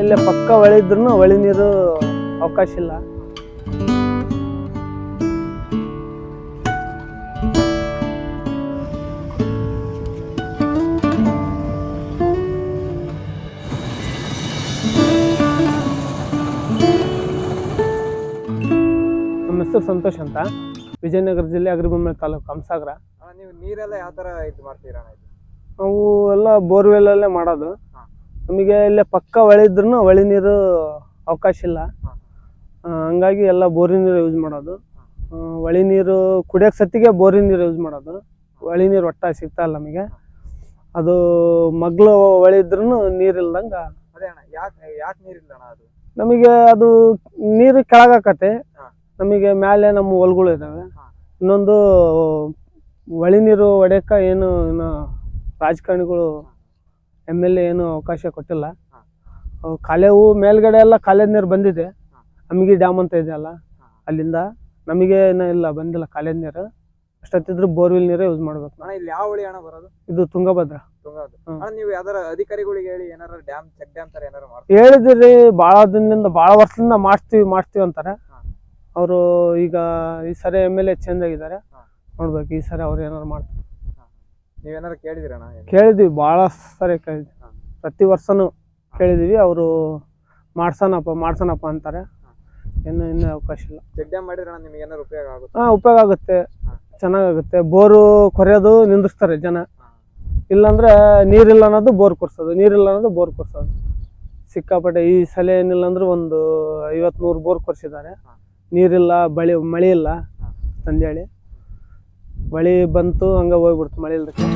ಇಲ್ಲೇ ಪಕ್ಕ ಹೊಳೆ ಇದ್ರೂ ಹೊಳಿ ನೀರು ಅವಕಾಶ ಇಲ್ಲ. ನಮ್ಮ ಹೆಸರು ಸಂತೋಷ್ ಅಂತ. ವಿಜಯನಗರ ಜಿಲ್ಲೆ ಅಗ್ರಿಬೊಮ್ಮೆ ತಾಲೂಕು ಹಂಸಾಗರ ಅಣ್ಣ ನೀವು ನೀರೆಲ್ಲ ಯಾವ ತರ ಇದು ಮಾಡ್ತೀರಾ ನಾವು ಎಲ್ಲ ಬೋರ್ವೆಲ್ಲಲ್ಲೇ ಮಾಡೋದು. ನಮಗೆ ಇಲ್ಲೇ ಪಕ್ಕ ಹೊಳೆ ಇದ್ರೂ ಹೊಳಿ ನೀರು ಅವಕಾಶ ಇಲ್ಲ. ಹಂಗಾಗಿ ಎಲ್ಲ ಬೋರಿ ನೀರು ಯೂಸ್ ಮಾಡೋದು. ಹೊಳೆ ನೀರು ಕುಡಿಯೋಕೆ ಸತ್ತಿಗೆ ಬೋರಿ ನೀರು ಯೂಸ್ ಮಾಡೋದು. ಹೊಳಿ ನೀರು ಒಟ್ಟ ಸಿಗ್ತಾ ಇಲ್ಲ ನಮಗೆ. ಅದು ಮಗ್ಳು ಹೊಳಿ ಇದ್ರೂ ನೀರಿಲ್ದಂಗೆ ಅದೇ ಅಣ್ಣ ಯಾಕೆ ಯಾಕೆ ನೀರಿಲ್ಲ ಅಣ್ಣ ಅದು? ನಮಗೆ ಅದು ನೀರು ಕೆಳಗಾಕತೆ ನಮಗೆ ಮೇಲೆ ನಮ್ಮ ಹೊಲ್ಗಳು ಇದ್ದಾವೆ ಇನ್ನೊಂದು ಹೊಳಿ ನೀರು ಹೊಡೆಯಕ್ಕೆ ಏನು ಏನು ರಾಜಕಾರಣಿಗಳು ಎಂ ಎಲ್ ಎ ಏನು ಅವಕಾಶ ಕೊಟ್ಟಿಲ್ಲ. ಕಾಲೇವು ಮೇಲ್ಗಡೆ ಎಲ್ಲ ಕಾಲೇಜ್ ನೀರು ಬಂದಿದೆ. ಅಮಗಿ ಡ್ಯಾಮ್ ಅಂತ ಇದೆಯಲ್ಲ. ಅಲ್ಲಿಂದ ನಮಗೆ ಏನೂ ಇಲ್ಲ ಬಂದಿಲ್ಲ ಕಾಲೇಜ್ ನೀರು. ಅಷ್ಟೊತ್ತಿದ್ರು ಬೋರ್ವೆಲ್ ನೀರೇ ಯೂಸ್ ಮಾಡ್ಬೇಕು. ಅಣ್ಣ ಇಲ್ಲಿ ಯಾವ ಹೊಳಿ ಅಣ್ಣ ಬರೋದು? ಇದು ತುಂಗಭದ್ರ. ತುಂಗಭದ್ರ. ಹ್ಮ್. ಅಣ್ಣ ನೀವು ಯಾವ್ದಾರ ಅಧಿಕಾರಿಗಳಿಗೆ ಹೇಳಿ ಏನಾರ ಡ್ಯಾಮ್ ಚೆಕ್ ಡ್ಯಾಮ್ ತರ ಏನಾರ ಹೇಳಿದ್ರಿ ಭಾಳ ದಿನದಿಂದ ಭಾಳ ವರ್ಷದಿಂದ ಮಾಡ್ತೀವಿ ಮಾಡ್ತೀವಿ ಅಂತಾರೆ. ಹಾ. ಅವರು ಈಗ ಈ ಸರಿ ಎಂ ಎಲ್ ಎ ಚೇಂಜ್ ಆಗಿದ್ದಾರೆ. ನೋಡ್ಬೇಕು ಈ ಸರಿ ಅವ್ರು ಏನಾರು ಮಾಡ್ತಾರೆ. ನೀವೇನಾರ ಕೇಳಿದಿರಣ್ಣ? ಕೇಳಿದ್ವಿ ಭಾಳ ಸರಿ ಕೇಳಿದ್ವಿ. ಪ್ರತಿ ವರ್ಷನೂ ಕೇಳಿದ್ವಿ ಅವರು ಮಾಡ್ಸೋಣಪ್ಪ ಮಾಡ್ಸೋಣಪ್ಪ ಅಂತಾರೆ. ಇನ್ನು ಇನ್ನೂ ಅವಕಾಶ ಇಲ್ಲ. ಡ್ಯಾಮ್ ಮಾಡಿದ್ರೆ ನಿಮ್ಗೆ ಏನಾರು ಉಪಯೋಗ ಆಗುತ್ತೆ? ಹಾಂ ಉಪಯೋಗ ಆಗುತ್ತೆ. ಚೆನ್ನಾಗಾಗುತ್ತೆ. ಬೋರು ಕೊರೆಯೋದು ನಿಂದಿಸ್ತಾರೆ ಜನ. ಇಲ್ಲಾಂದ್ರೆ ನೀರಿಲ್ಲ ಅನ್ನೋದು ಬೋರ್ ಕೊರ್ಸೋದು ನೀರಿಲ್ಲ ಅನ್ನೋದು ಬೋರ್ ಕೊರ್ಸೋದು. ಸಿಕ್ಕಾಪಟ್ಟೆ ಈ ಸಲ ಏನಿಲ್ಲ ಅಂದ್ರೆ ಒಂದು ಐವತ್ತು ನೂರು ಬೋರ್ ಕೊರ್ಸಿದ್ದಾರೆ. ನೀರಿಲ್ಲ ಬಳಿ ಮಳೆ ಇಲ್ಲ ಹಾ. ಮಳೆ ಬಂತು ಹಂಗ ಹೋಗ್ಬಿಡ್ತು ಮಳೆ ಇಲ್ದಕ್ಕೆ